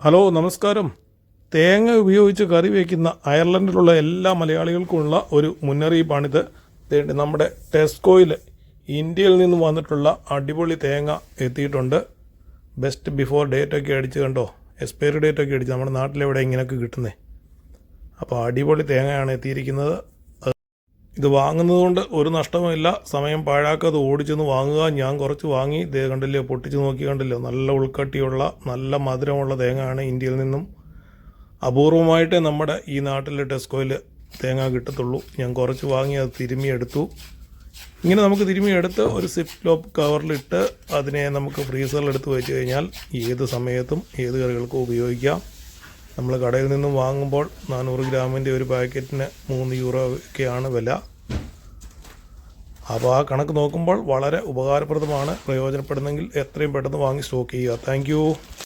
Hello നമസ്കാരം. തേങ്ങ ഉപയോഗിച്ച് കറി വയ്ക്കുന്ന അയർലൻഡിലുള്ള എല്ലാ മലയാളികൾക്കുമുള്ള ഒരു മുന്നറിയിപ്പാണിത്. നമ്മുടെ ടെസ്കോയിൽ ഇന്ത്യയിൽ നിന്ന് വന്നിട്ടുള്ള അടിപൊളി തേങ്ങ എത്തിയിട്ടുണ്ട്. ബെസ്റ്റ് ബിഫോർ ഡേറ്റ് ഒക്കെ അടിച്ച് കണ്ടോ? എക്സ്പയറി ഡേറ്റ് ഒക്കെ അടിച്ച്. നമ്മുടെ നാട്ടിലെവിടെ ഇങ്ങനെയൊക്കെ കിട്ടുന്നത് അപ്പോൾ അടിപൊളി തേങ്ങയാണ് എത്തിയിരിക്കുന്നത്. ഇത് വാങ്ങുന്നതുകൊണ്ട് ഒരു നഷ്ടവുമില്ല. സമയം പാഴാക്കാതെ ഓടിച്ചെന്ന് വാങ്ങുക. ഞാൻ കുറച്ച് വാങ്ങി. ദേ കണ്ടില്ലേ പൊട്ടിച്ച് നോക്കി കണ്ടില്ലോ. നല്ല ഉൾക്കട്ടിയുള്ള നല്ല മധുരമുള്ള തേങ്ങയാണ് ഇന്ത്യയിൽ നിന്നും അപൂർവമായിട്ടേ നമ്മുടെ ഈ നാട്ടിലെ ടെസ്കോയിൽ തേങ്ങ കിട്ടത്തുള്ളൂ. ഞാൻ കുറച്ച് വാങ്ങി അത് തിരുമിയെടുത്തു ഇങ്ങനെ നമുക്ക് തിരുമിയെടുത്ത് ഒരു സിപ്പ് ലോപ്പ് കവറിലിട്ട് അതിനെ നമുക്ക് ഫ്രീസറിൽ എടുത്ത് വെച്ച് കഴിഞ്ഞാൽ ഏത് സമയത്തും ഏത് കറികൾക്കും ഉപയോഗിക്കാം. നമ്മൾ കടയിൽ നിന്നും വാങ്ങുമ്പോൾ നാനൂറ് ഗ്രാമിന്റെ ഒരു പാക്കറ്റിന് മൂന്ന് യൂറോ ഒക്കെയാണ് വില. അപ്പോൾ ആ കണക്ക് നോക്കുമ്പോൾ വളരെ ഉപകാരപ്രദമാണ് പ്രയോജനപ്പെടുന്നെങ്കിൽ എത്രയും പെട്ടെന്ന് വാങ്ങി സ്റ്റോക്ക് ചെയ്യുക. താങ്ക്